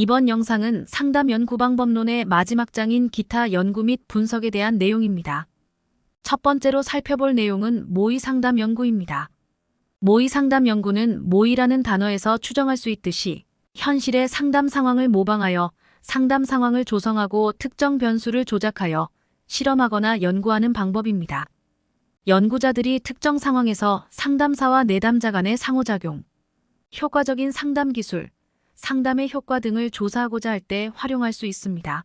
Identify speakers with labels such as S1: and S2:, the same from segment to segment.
S1: 이번 영상은 상담 연구 방법론의 마지막 장인 기타 연구 및 분석에 대한 내용입니다. 첫 번째로 살펴볼 내용은 모의 상담 연구입니다. 모의 상담 연구는 모의라는 단어에서 추정할 수 있듯이 현실의 상담 상황을 모방하여 상담 상황을 조성하고 특정 변수를 조작하여 실험하거나 연구하는 방법입니다. 연구자들이 특정 상황에서 상담사와 내담자 간의 상호작용, 효과적인 상담 기술, 상담의 효과 등을 조사하고자 할 때 활용할 수 있습니다.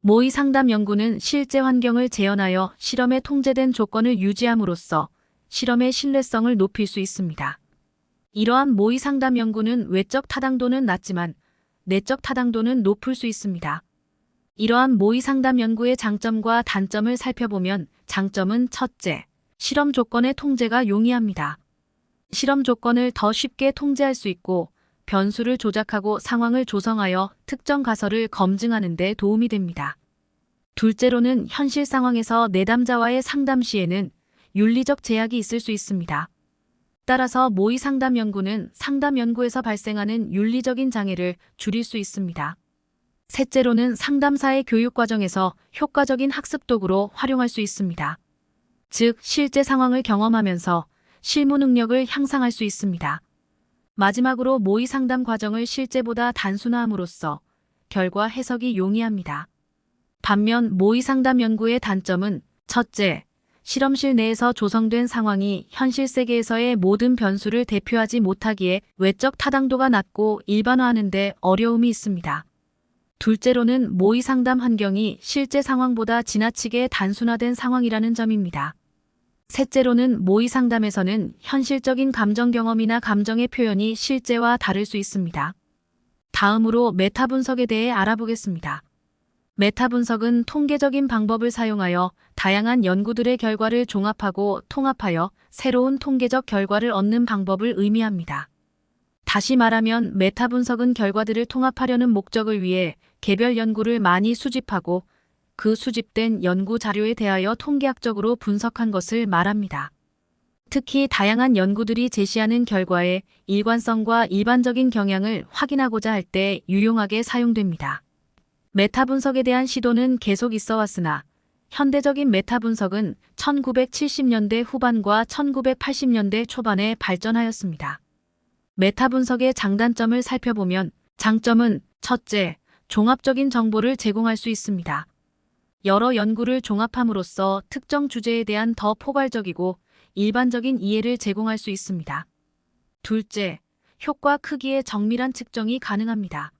S1: 모의 상담 연구는 실제 환경을 재현하여 실험에 통제된 조건을 유지함으로써 실험의 신뢰성을 높일 수 있습니다. 이러한 모의 상담 연구는 외적 타당도는 낮지만 내적 타당도는 높을 수 있습니다. 이러한 모의 상담 연구의 장점과 단점을 살펴보면 장점은 첫째, 실험 조건의 통제가 용이합니다. 실험 조건을 더 쉽게 통제할 수 있고 변수를 조작하고 상황을 조성하여 특정 가설을 검증하는 데 도움이 됩니다. 둘째로는 현실 상황에서 내담자와의 상담 시에는 윤리적 제약이 있을 수 있습니다. 따라서 모의 상담 연구는 상담 연구에서 발생하는 윤리적인 장애를 줄일 수 있습니다. 셋째로는 상담사의 교육 과정에서 효과적인 학습 도구로 활용할 수 있습니다. 즉, 실제 상황을 경험하면서 실무 능력을 향상할 수 있습니다. 마지막으로 모의 상담 과정을 실제보다 단순화함으로써 결과 해석이 용이합니다. 반면 모의 상담 연구의 단점은 첫째, 실험실 내에서 조성된 상황이 현실 세계에서의 모든 변수를 대표하지 못하기에 외적 타당도가 낮고 일반화하는데 어려움이 있습니다. 둘째로는 모의 상담 환경이 실제 상황보다 지나치게 단순화된 상황이라는 점입니다. 셋째로는 모의 상담에서는 현실적인 감정 경험이나 감정의 표현이 실제와 다를 수 있습니다. 다음으로 메타 분석에 대해 알아보겠습니다. 메타 분석은 통계적인 방법을 사용하여 다양한 연구들의 결과를 종합하고 통합하여 새로운 통계적 결과를 얻는 방법을 의미합니다. 다시 말하면 메타 분석은 결과들을 통합하려는 목적을 위해 개별 연구를 많이 수집하고 그 수집된 연구 자료에 대하여 통계학적으로 분석한 것을 말합니다. 특히 다양한 연구들이 제시하는 결과의 일관성과 일반적인 경향을 확인하고자 할 때 유용하게 사용됩니다. 메타 분석에 대한 시도는 계속 있어 왔으나 현대적인 메타 분석은 1970년대 후반과 1980년대 초반에 발전하였습니다. 메타 분석의 장단점을 살펴보면 장점은 첫째, 종합적인 정보를 제공할 수 있습니다. 여러 연구를 종합함으로써 특정 주제에 대한 더 포괄적이고 일반적인 이해를 제공할 수 있습니다. 둘째, 효과 크기의 정밀한 측정이 가능합니다.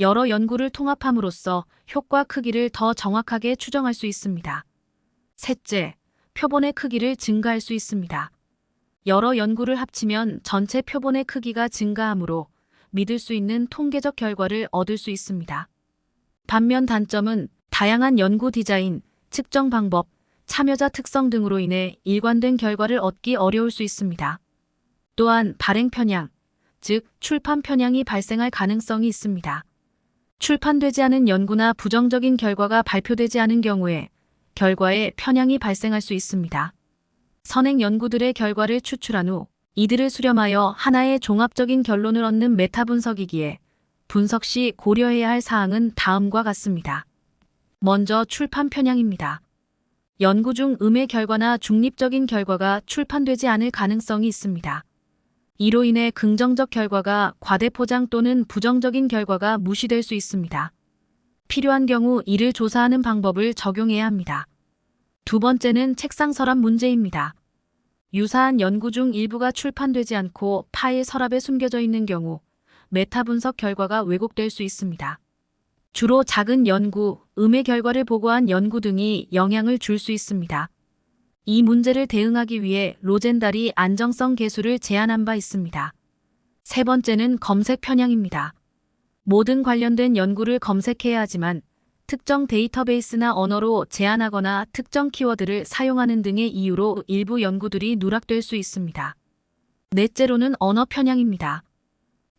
S1: 여러 연구를 통합함으로써 효과 크기를 더 정확하게 추정할 수 있습니다. 셋째, 표본의 크기를 증가할 수 있습니다. 여러 연구를 합치면 전체 표본의 크기가 증가하므로 믿을 수 있는 통계적 결과를 얻을 수 있습니다. 반면 단점은 다양한 연구 디자인, 측정 방법, 참여자 특성 등으로 인해 일관된 결과를 얻기 어려울 수 있습니다. 또한 발행 편향, 즉 출판 편향이 발생할 가능성이 있습니다. 출판되지 않은 연구나 부정적인 결과가 발표되지 않은 경우에 결과에 편향이 발생할 수 있습니다. 선행 연구들의 결과를 추출한 후 이들을 수렴하여 하나의 종합적인 결론을 얻는 메타 분석이기에 분석 시 고려해야 할 사항은 다음과 같습니다. 먼저 출판 편향입니다. 연구 중 음의 결과나 중립적인 결과가 출판되지 않을 가능성이 있습니다. 이로 인해 긍정적 결과가 과대포장 또는 부정적인 결과가 무시될 수 있습니다. 필요한 경우 이를 조사하는 방법을 적용해야 합니다. 두 번째는 책상 서랍 문제입니다. 유사한 연구 중 일부가 출판되지 않고 파일 서랍에 숨겨져 있는 경우 메타 분석 결과가 왜곡될 수 있습니다. 주로 작은 연구, 음의 결과를 보고한 연구 등이 영향을 줄 수 있습니다. 이 문제를 대응하기 위해 로젠달이 안정성 계수를 제안한 바 있습니다. 세 번째는 검색 편향입니다. 모든 관련된 연구를 검색해야 하지만 특정 데이터베이스나 언어로 제안하거나 특정 키워드를 사용하는 등의 이유로 일부 연구들이 누락될 수 있습니다. 넷째로는 언어 편향입니다.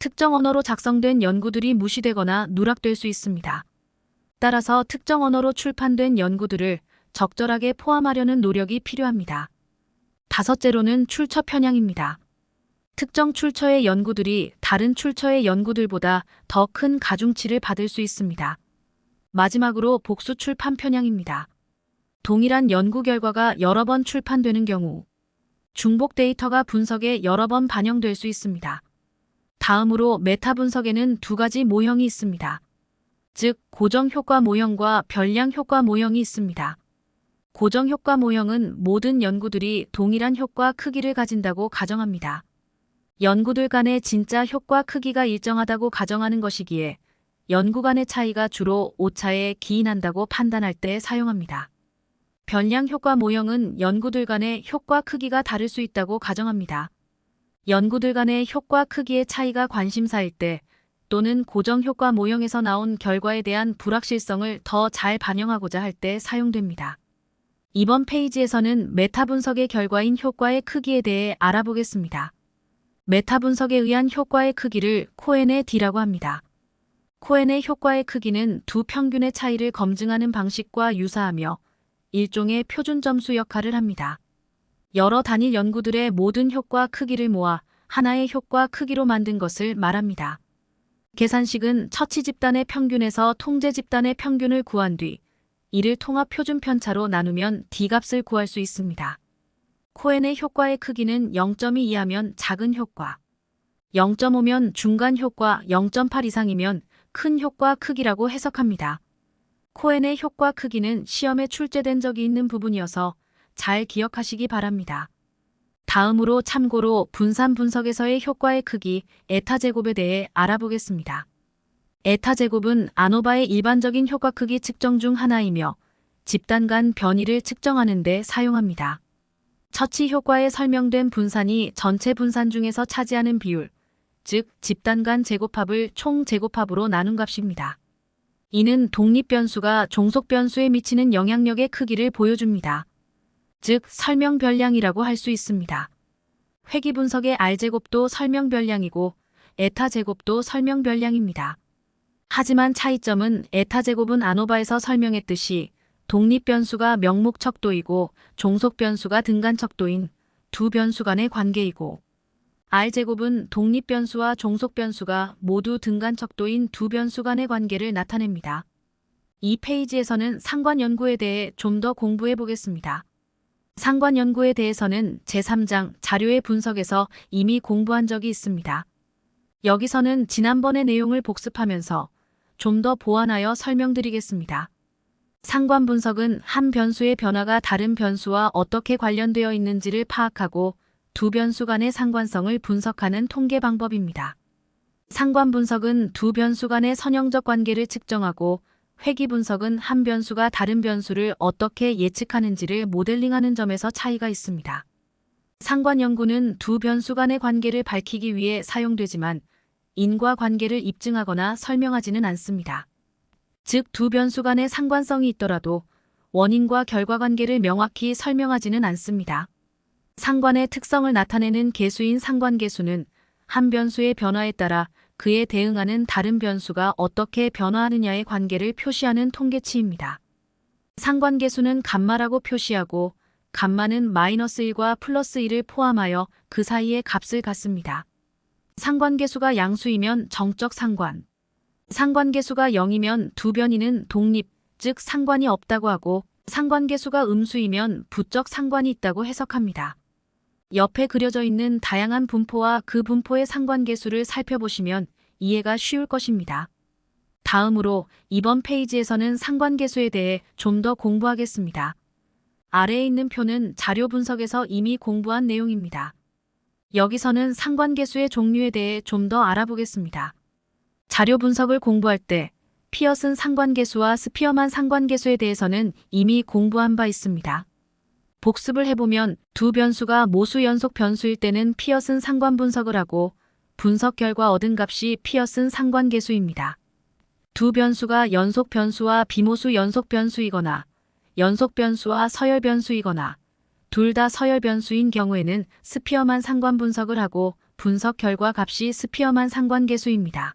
S1: 특정 언어로 작성된 연구들이 무시되거나 누락될 수 있습니다. 따라서 특정 언어로 출판된 연구들을 적절하게 포함하려는 노력이 필요합니다. 다섯째로는 출처 편향입니다. 특정 출처의 연구들이 다른 출처의 연구들보다 더 큰 가중치를 받을 수 있습니다. 마지막으로 복수 출판 편향입니다. 동일한 연구 결과가 여러 번 출판되는 경우 중복 데이터가 분석에 여러 번 반영될 수 있습니다. 다음으로 메타 분석에는 두 가지 모형이 있습니다. 즉, 고정 효과 모형과 별량 효과 모형이 있습니다. 고정 효과 모형은 모든 연구들이 동일한 효과 크기를 가진다고 가정합니다. 연구들 간의 진짜 효과 크기가 일정하다고 가정하는 것이기에 연구 간의 차이가 주로 오차에 기인한다고 판단할 때 사용합니다. 변량 효과 모형은 연구들 간의 효과 크기가 다를 수 있다고 가정합니다. 연구들 간의 효과 크기의 차이가 관심사일 때 또는 고정 효과 모형에서 나온 결과에 대한 불확실성을 더 잘 반영하고자 할 때 사용됩니다. 이번 페이지에서는 메타 분석의 결과인 효과의 크기에 대해 알아보겠습니다. 메타 분석에 의한 효과의 크기를 코엔의 D라고 합니다. 코엔의 효과의 크기는 두 평균의 차이를 검증하는 방식과 유사하며 일종의 표준 점수 역할을 합니다. 여러 단일 연구들의 모든 효과 크기를 모아 하나의 효과 크기로 만든 것을 말합니다. 계산식은 처치 집단의 평균에서 통제 집단의 평균을 구한 뒤 이를 통합 표준 편차로 나누면 D값을 구할 수 있습니다. 코엔의 효과의 크기는 0.2 이하면 작은 효과, 0.5면 중간 효과, 0.8 이상이면 큰 효과 크기라고 해석합니다. 코엔의 효과 크기는 시험에 출제된 적이 있는 부분이어서 잘 기억하시기 바랍니다. 다음으로 참고로 분산 분석에서의 효과의 크기 에타 제곱에 대해 알아보겠습니다. 에타 제곱은 아노바의 일반적인 효과 크기 측정 중 하나이며 집단 간 변이를 측정하는 데 사용합니다. 처치 효과에 설명된 분산이 전체 분산 중에서 차지하는 비율, 즉 집단 간 제곱합을 총 제곱합으로 나눈 값입니다. 이는 독립 변수가 종속 변수에 미치는 영향력의 크기를 보여줍니다. 즉 설명 별량이라고 할 수 있습니다. 회귀 분석의 R제곱도 설명 별량이고 에타 제곱도 설명 별량입니다. 하지만 차이점은 에타 제곱은 아노바에서 설명했듯이 독립 변수가 명목 척도이고 종속 변수가 등간 척도인 두 변수 간의 관계이고 R제곱은 독립 변수와 종속 변수가 모두 등간 척도인 두 변수 간의 관계를 나타냅니다. 이 페이지에서는 상관 연구에 대해 좀 더 공부해 보겠습니다. 상관 연구에 대해서는 제3장 자료의 분석에서 이미 공부한 적이 있습니다. 여기서는 지난번의 내용을 복습하면서 좀 더 보완하여 설명드리겠습니다. 상관 분석은 한 변수의 변화가 다른 변수와 어떻게 관련되어 있는지를 파악하고 두 변수 간의 상관성을 분석하는 통계 방법입니다. 상관 분석은 두 변수 간의 선형적 관계를 측정하고 회귀 분석은 한 변수가 다른 변수를 어떻게 예측하는지를 모델링하는 점에서 차이가 있습니다. 상관 연구는 두 변수 간의 관계를 밝히기 위해 사용되지만 인과 관계를 입증하거나 설명하지는 않습니다. 즉 두 변수 간의 상관성이 있더라도 원인과 결과 관계를 명확히 설명하지는 않습니다. 상관의 특성을 나타내는 계수인 상관계수는 한 변수의 변화에 따라 그에 대응하는 다른 변수가 어떻게 변화하느냐의 관계를 표시하는 통계치입니다. 상관계수는 감마라고 표시하고 감마는 마이너스 1과 플러스 1을 포함하여 그 사이의 값을 갖습니다. 상관계수가 양수이면 정적 상관, 상관계수가 0이면 두 변이는 독립, 즉 상관이 없다고 하고 상관계수가 음수이면 부적 상관이 있다고 해석합니다. 옆에 그려져 있는 다양한 분포와 그 분포의 상관계수를 살펴보시면 이해가 쉬울 것입니다. 다음으로 이번 페이지에서는 상관계수에 대해 좀 더 공부하겠습니다. 아래에 있는 표는 자료 분석에서 이미 공부한 내용입니다. 여기서는 상관계수의 종류에 대해 좀 더 알아보겠습니다. 자료 분석을 공부할 때 피어슨 상관계수와 스피어만 상관계수에 대해서는 이미 공부한 바 있습니다. 복습을 해보면 두 변수가 모수 연속 변수일 때는 피어슨 상관 분석을 하고 분석 결과 얻은 값이 피어슨 상관계수입니다. 두 변수가 연속 변수와 비모수 연속 변수이거나 연속 변수와 서열 변수이거나 둘 다 서열 변수인 경우에는 스피어만 상관 분석을 하고 분석 결과 값이 스피어만 상관계수입니다.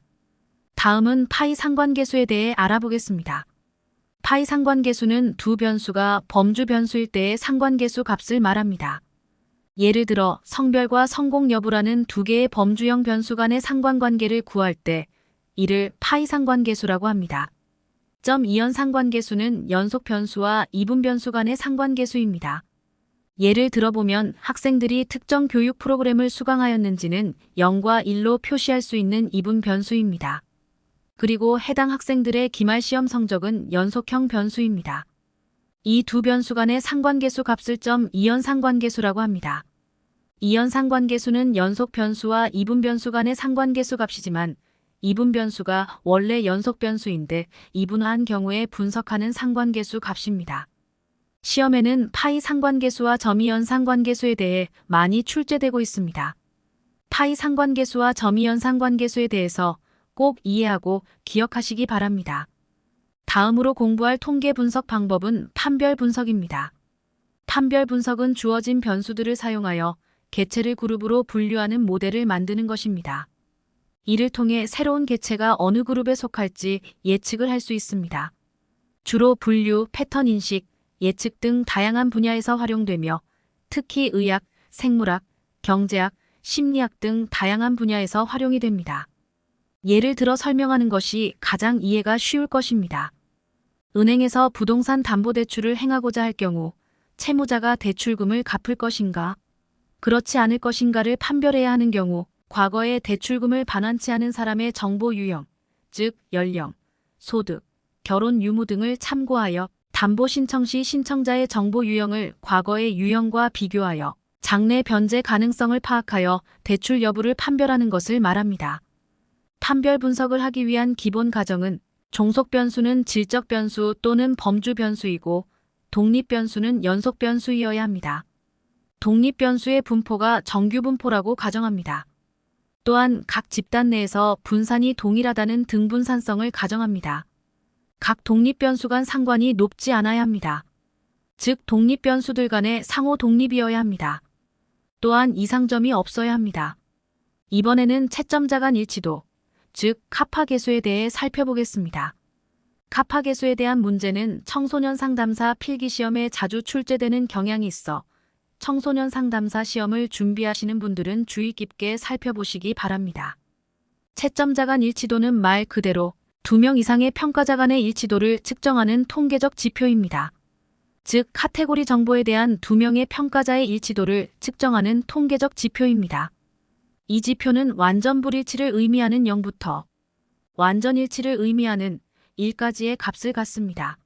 S1: 다음은 파이 상관계수에 대해 알아보겠습니다. 파이 상관계수는 두 변수가 범주 변수일 때의 상관계수 값을 말합니다. 예를 들어 성별과 성공 여부라는 두 개의 범주형 변수 간의 상관관계를 구할 때 이를 파이 상관계수라고 합니다. 점 이연 상관계수는 연속 변수와 이분 변수 간의 상관계수입니다. 예를 들어보면 학생들이 특정 교육 프로그램을 수강하였는지는 0과 1로 표시할 수 있는 이분 변수입니다. 그리고 해당 학생들의 기말 시험 성적은 연속형 변수입니다. 이 두 변수 간의 상관계수 값을 점 이연 상관계수라고 합니다. 이연 상관계수는 연속 변수와 이분 변수 간의 상관계수 값이지만 이분 변수가 원래 연속 변수인데 이분화한 경우에 분석하는 상관계수 값입니다. 시험에는 파이 상관계수와 점이연 상관계수에 대해 많이 출제되고 있습니다. 파이 상관계수와 점이연 상관계수에 대해서 꼭 이해하고 기억하시기 바랍니다. 다음으로 공부할 통계 분석 방법은 판별 분석입니다. 판별 분석은 주어진 변수들을 사용하여 개체를 그룹으로 분류하는 모델을 만드는 것입니다. 이를 통해 새로운 개체가 어느 그룹에 속할지 예측을 할 수 있습니다. 주로 분류, 패턴 인식, 예측 등 다양한 분야에서 활용되며 특히 의학, 생물학, 경제학, 심리학 등 다양한 분야에서 활용이 됩니다. 예를 들어 설명하는 것이 가장 이해가 쉬울 것입니다. 은행에서 부동산 담보대출을 행하고자 할 경우 채무자가 대출금을 갚을 것인가, 그렇지 않을 것인가를 판별해야 하는 경우 과거에 대출금을 반환치 않은 사람의 정보 유형, 즉 연령, 소득, 결혼 유무 등을 참고하여 담보 신청 시 신청자의 정보 유형을 과거의 유형과 비교하여 장래 변제 가능성을 파악하여 대출 여부를 판별하는 것을 말합니다. 판별 분석을 하기 위한 기본 가정은 종속 변수는 질적 변수 또는 범주 변수이고 독립 변수는 연속 변수이어야 합니다. 독립 변수의 분포가 정규 분포라고 가정합니다. 또한 각 집단 내에서 분산이 동일하다는 등분산성을 가정합니다. 각 독립 변수 간 상관이 높지 않아야 합니다. 즉 독립 변수들 간의 상호 독립이어야 합니다. 또한 이상점이 없어야 합니다. 이번에는 채점자 간 일치도, 즉 카파 계수에 대해 살펴보겠습니다. 카파 계수에 대한 문제는 청소년 상담사 필기 시험에 자주 출제되는 경향이 있어 청소년 상담사 시험을 준비하시는 분들은 주의 깊게 살펴보시기 바랍니다. 채점자 간 일치도는 말 그대로 두 명 이상의 평가자 간의 일치도를 측정하는 통계적 지표입니다. 즉, 카테고리 정보에 대한 두 명의 평가자의 일치도를 측정하는 통계적 지표입니다. 이 지표는 완전 불일치를 의미하는 0부터 완전 일치를 의미하는 1까지의 값을 갖습니다.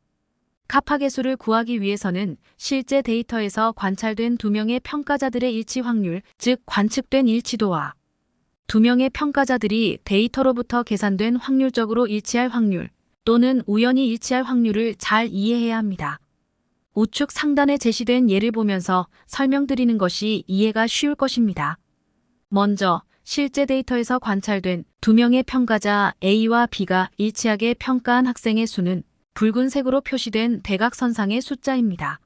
S1: 카파 계수를 구하기 위해서는 실제 데이터에서 관찰된 두 명의 평가자들의 일치 확률, 즉 관측된 일치도와 두 명의 평가자들이 데이터로부터 계산된 확률적으로 일치할 확률 또는 우연히 일치할 확률을 잘 이해해야 합니다. 우측 상단에 제시된 예를 보면서 설명드리는 것이 이해가 쉬울 것입니다. 먼저 실제 데이터에서 관찰된 두 명의 평가자 A와 B가 일치하게 평가한 학생의 수는 붉은색으로 표시된 대각선상의 숫자입니다.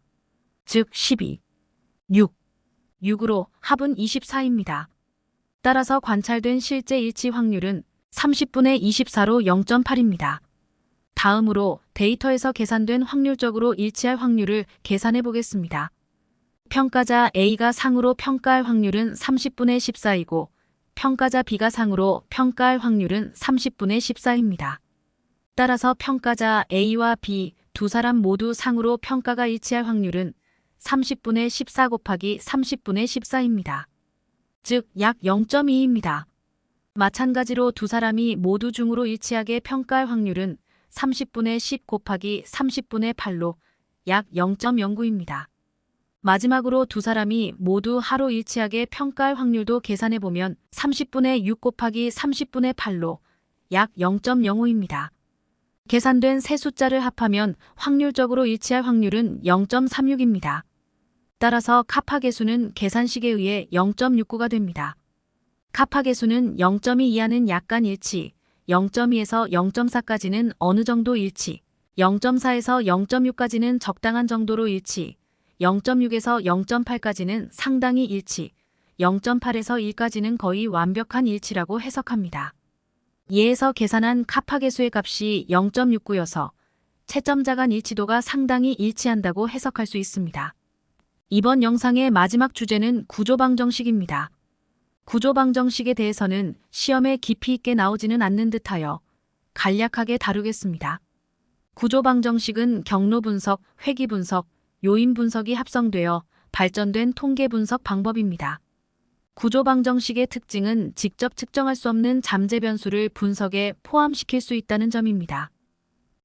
S1: 즉 12, 6, 6으로 합은 24입니다. 따라서 관찰된 실제 일치 확률은 30분의 24로 0.8입니다. 다음으로 데이터에서 계산된 확률적으로 일치할 확률을 계산해 보겠습니다. 평가자 A가 상으로 평가할 확률은 30분의 14이고 평가자 B가 상으로 평가할 확률은 30분의 14입니다. 따라서 평가자 A와 B 두 사람 모두 상으로 평가가 일치할 확률은 30분의 14 곱하기 30분의 14입니다. 즉 약 0.2입니다. 마찬가지로 두 사람이 모두 중으로 일치하게 평가할 확률은 30분의 10 곱하기 30분의 8로 약 0.09입니다. 마지막으로 두 사람이 모두 하로 일치하게 평가할 확률도 계산해 보면 30분의 6 곱하기 30분의 8로 약 0.05입니다. 계산된 세 숫자를 합하면 확률적으로 일치할 확률은 0.36입니다. 따라서 카파 계수는 계산식에 의해 0.69가 됩니다. 카파 계수는 0.2 이하는 약간 일치, 0.2에서 0.4까지는 어느 정도 일치, 0.4에서 0.6까지는 적당한 정도로 일치, 0.6에서 0.8까지는 상당히 일치, 0.8에서 1까지는 거의 완벽한 일치라고 해석합니다. 예에서 계산한 카파 계수의 값이 0.69여서 채점 자 간 일치도가 상당히 일치한다고 해석할 수 있습니다. 이번 영상의 마지막 주제는 구조방정식입니다. 구조방정식에 대해서는 시험에 깊이 있게 나오지는 않는 듯하여 간략하게 다루겠습니다. 구조방정식은 경로 분석, 회귀 분석, 요인 분석이 합성되어 발전된 통계 분석 방법입니다. 구조방정식의 특징은 직접 측정할 수 없는 잠재 변수를 분석에 포함시킬 수 있다는 점입니다.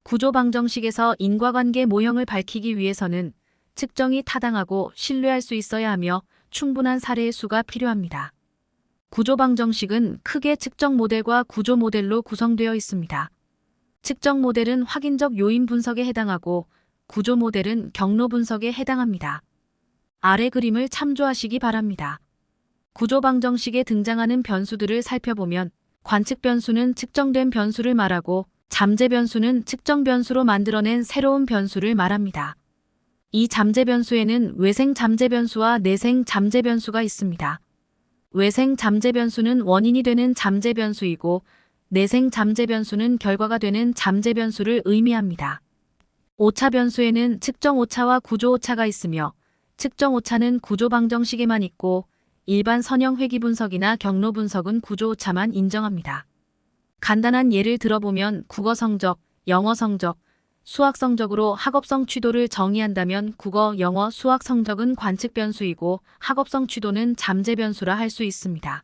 S1: 구조방정식에서 인과관계 모형을 밝히기 위해서는 측정이 타당하고 신뢰할 수 있어야 하며 충분한 사례의 수가 필요합니다. 구조방정식은 크게 측정 모델과 구조 모델로 구성되어 있습니다. 측정 모델은 확인적 요인 분석에 해당하고 구조 모델은 경로 분석에 해당합니다. 아래 그림을 참조하시기 바랍니다. 구조방정식에 등장하는 변수들을 살펴보면 관측 변수는 측정된 변수를 말하고 잠재 변수는 측정 변수로 만들어낸 새로운 변수를 말합니다. 이 잠재 변수에는 외생 잠재 변수와 내생 잠재 변수가 있습니다. 외생 잠재 변수는 원인이 되는 잠재 변수이고 내생 잠재 변수는 결과가 되는 잠재 변수를 의미합니다. 오차 변수에는 측정 오차와 구조 오차가 있으며 측정 오차는 구조 방정식에만 있고 일반 선형 회귀 분석이나 경로 분석은 구조 오차만 인정합니다. 간단한 예를 들어보면 국어 성적, 영어 성적, 수학 성적으로 학업성 취도를 정의한다면 국어, 영어, 수학 성적은 관측 변수이고 학업성 취도는 잠재 변수라 할 수 있습니다.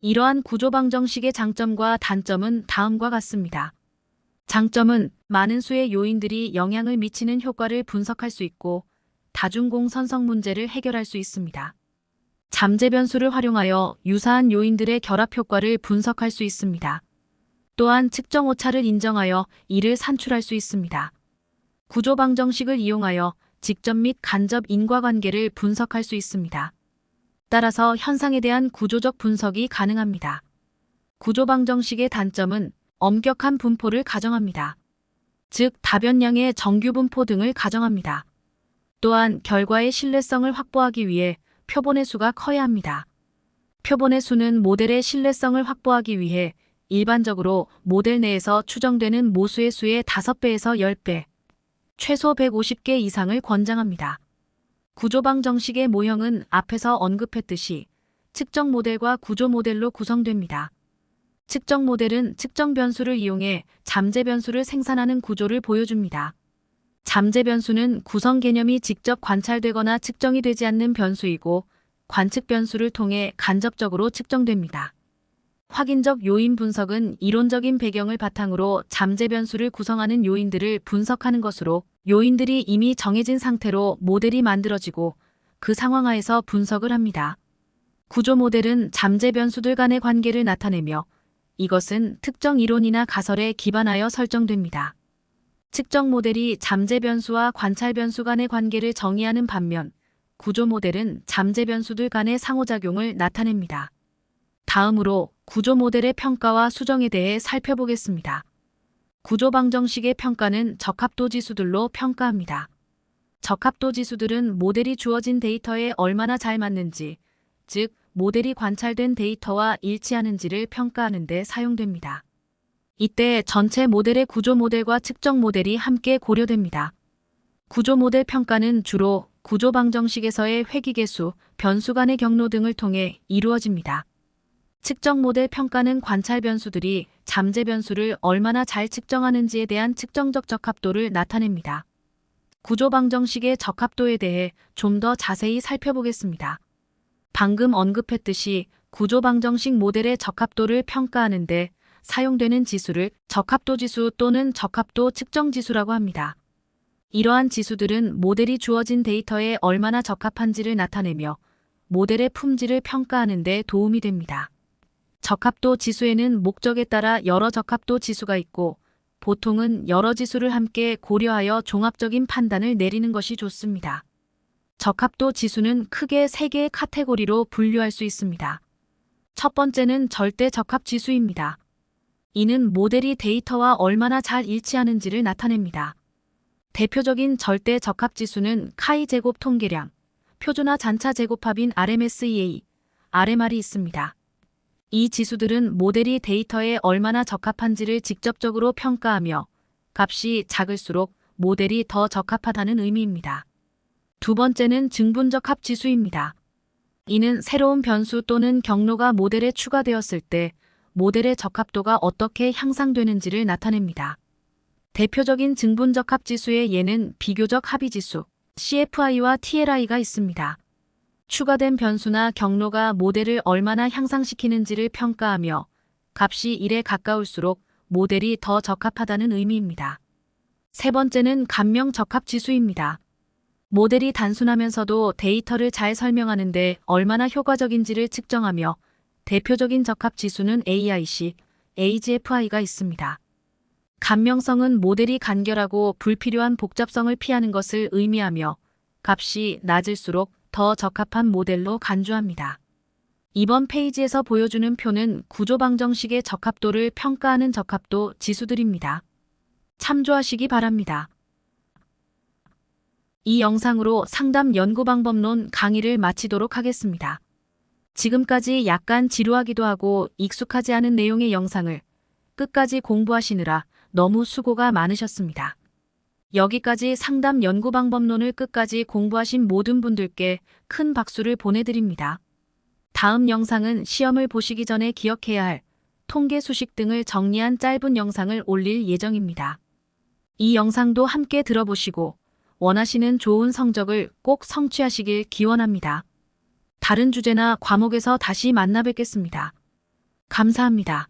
S1: 이러한 구조 방정식의 장점과 단점은 다음과 같습니다. 장점은 많은 수의 요인들이 영향을 미치는 효과를 분석할 수 있고 다중공 선성 문제를 해결할 수 있습니다. 잠재 변수를 활용하여 유사한 요인들의 결합 효과를 분석할 수 있습니다. 또한 측정 오차를 인정하여 이를 산출할 수 있습니다. 구조 방정식을 이용하여 직접 및 간접 인과관계를 분석할 수 있습니다. 따라서 현상에 대한 구조적 분석이 가능합니다. 구조 방정식의 단점은 엄격한 분포를 가정합니다. 즉 다변량의 정규 분포 등을 가정합니다. 또한 결과의 신뢰성을 확보하기 위해 표본의 수가 커야 합니다. 표본의 수는 모델의 신뢰성을 확보하기 위해 일반적으로 모델 내에서 추정되는 모수의 수의 5배에서 10배, 최소 150개 이상을 권장합니다. 구조방 정식의 모형은 앞에서 언급했듯이 측정 모델과 구조 모델로 구성됩니다. 측정 모델은 측정 변수를 이용해 잠재 변수를 생산하는 구조를 보여줍니다. 잠재 변수는 구성 개념이 직접 관찰되거나 측정이 되지 않는 변수이고 관측 변수를 통해 간접적으로 측정됩니다. 확인적 요인 분석은 이론적인 배경을 바탕으로 잠재 변수를 구성하는 요인들을 분석하는 것으로 요인들이 이미 정해진 상태로 모델이 만들어지고 그 상황하에서 분석을 합니다. 구조 모델은 잠재 변수들 간의 관계를 나타내며 이것은 특정 이론이나 가설에 기반하여 설정됩니다. 측정 모델이 잠재 변수와 관찰 변수 간의 관계를 정의하는 반면 구조 모델은 잠재 변수들 간의 상호작용을 나타냅니다. 다음으로 구조 모델의 평가와 수정에 대해 살펴보겠습니다. 구조 방정식의 평가는 적합도 지수들로 평가합니다. 적합도 지수들은 모델이 주어진 데이터에 얼마나 잘 맞는지, 즉 모델이 관찰된 데이터와 일치하는지를 평가하는 데 사용됩니다. 이때 전체 모델의 구조 모델과 측정 모델이 함께 고려됩니다. 구조 모델 평가는 주로 구조 방정식에서의 회귀계수, 변수 간의 경로 등을 통해 이루어집니다. 측정 모델 평가는 관찰 변수들이 잠재 변수를 얼마나 잘 측정하는지에 대한 측정적 적합도를 나타냅니다. 구조 방정식의 적합도에 대해 좀 더 자세히 살펴보겠습니다. 방금 언급했듯이 구조 방정식 모델의 적합도를 평가하는데 사용되는 지수를 적합도 지수 또는 적합도 측정 지수라고 합니다. 이러한 지수들은 모델이 주어진 데이터에 얼마나 적합한지를 나타내며 모델의 품질을 평가하는 데 도움이 됩니다. 적합도 지수에는 목적에 따라 여러 적합도 지수가 있고 보통은 여러 지수를 함께 고려하여 종합적인 판단을 내리는 것이 좋습니다. 적합도 지수는 크게 세 개의 카테고리로 분류할 수 있습니다. 첫 번째는 절대 적합 지수입니다. 이는 모델이 데이터와 얼마나 잘 일치하는지를 나타냅니다. 대표적인 절대 적합 지수는 카이 제곱 통계량, 표준화 잔차 제곱합인 RMSEA, RMR이 있습니다. 이 지수들은 모델이 데이터에 얼마나 적합한지를 직접적으로 평가하며 값이 작을수록 모델이 더 적합하다는 의미입니다. 두 번째는 증분적 합 지수입니다. 이는 새로운 변수 또는 경로가 모델에 추가되었을 때 모델의 적합도가 어떻게 향상되는지를 나타냅니다. 대표적인 증분적 합 지수의 예는 비교적 합의 지수 CFI와 TLI가 있습니다. 추가된 변수나 경로가 모델을 얼마나 향상시키는지를 평가하며 값이 1에 가까울수록 모델이 더 적합하다는 의미입니다. 세 번째는 감명 적합 지수입니다. 모델이 단순하면서도 데이터를 잘 설명하는데 얼마나 효과적인지를 측정하며 대표적인 적합 지수는 AIC, AGFI가 있습니다. 감명성은 모델이 간결하고 불필요한 복잡성을 피하는 것을 의미하며 값이 낮을수록 더 적합한 모델로 간주합니다. 이번 페이지에서 보여주는 표는 구조방정식의 적합도를 평가하는 적합도 지수들입니다. 참조하시기 바랍니다. 이 영상으로 상담 연구 방법론 강의를 마치도록 하겠습니다. 지금까지 약간 지루하기도 하고 익숙하지 않은 내용의 영상을 끝까지 공부하시느라 너무 수고가 많으셨습니다. 여기까지 상담 연구 방법론을 끝까지 공부하신 모든 분들께 큰 박수를 보내드립니다. 다음 영상은 시험을 보시기 전에 기억해야 할 통계 수식 등을 정리한 짧은 영상을 올릴 예정입니다. 이 영상도 함께 들어보시고 원하시는 좋은 성적을 꼭 성취하시길 기원합니다. 다른 주제나 과목에서 다시 만나 뵙겠습니다. 감사합니다.